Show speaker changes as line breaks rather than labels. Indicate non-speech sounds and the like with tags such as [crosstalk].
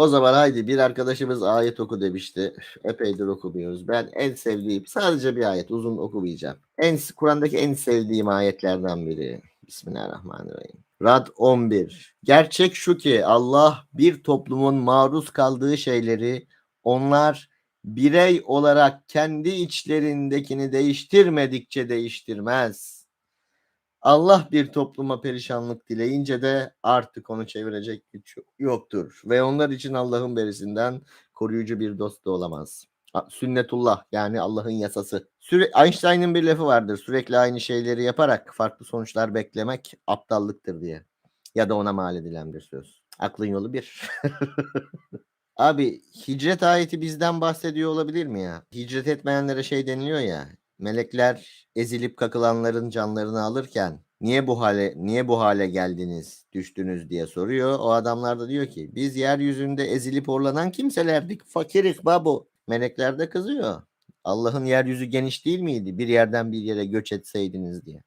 O zaman haydi bir arkadaşımız ayet oku demişti. Epeydir okumuyoruz. Ben en sevdiğim sadece bir ayet uzun okumayacağım. En Kur'an'daki en sevdiğim ayetlerden biri. Bismillahirrahmanirrahim. Rad 11. Gerçek şu ki Allah bir toplumun maruz kaldığı şeyleri onlar birey olarak kendi içlerindekini değiştirmedikçe değiştirmez. Allah bir topluma perişanlık dileyince de artık onu çevirecek güç yoktur. Ve onlar için Allah'ın berisinden koruyucu bir dost da olamaz. Sünnetullah yani Allah'ın yasası. Süre Einstein'ın bir lafı vardır. Sürekli aynı şeyleri yaparak farklı sonuçlar beklemek aptallıktır diye. Ya da ona mal edilen bir söz. Aklın yolu bir. [laughs] Abi hicret ayeti bizden bahsediyor olabilir mi ya? Hicret etmeyenlere şey deniliyor ya. Melekler ezilip kakılanların canlarını alırken niye bu hale niye bu hale geldiniz, düştünüz diye soruyor. O adamlar da diyor ki biz yeryüzünde ezilip horlanan kimselerdik. Fakirik babu. Melekler de kızıyor. Allah'ın yeryüzü geniş değil miydi? Bir yerden bir yere göç etseydiniz diye.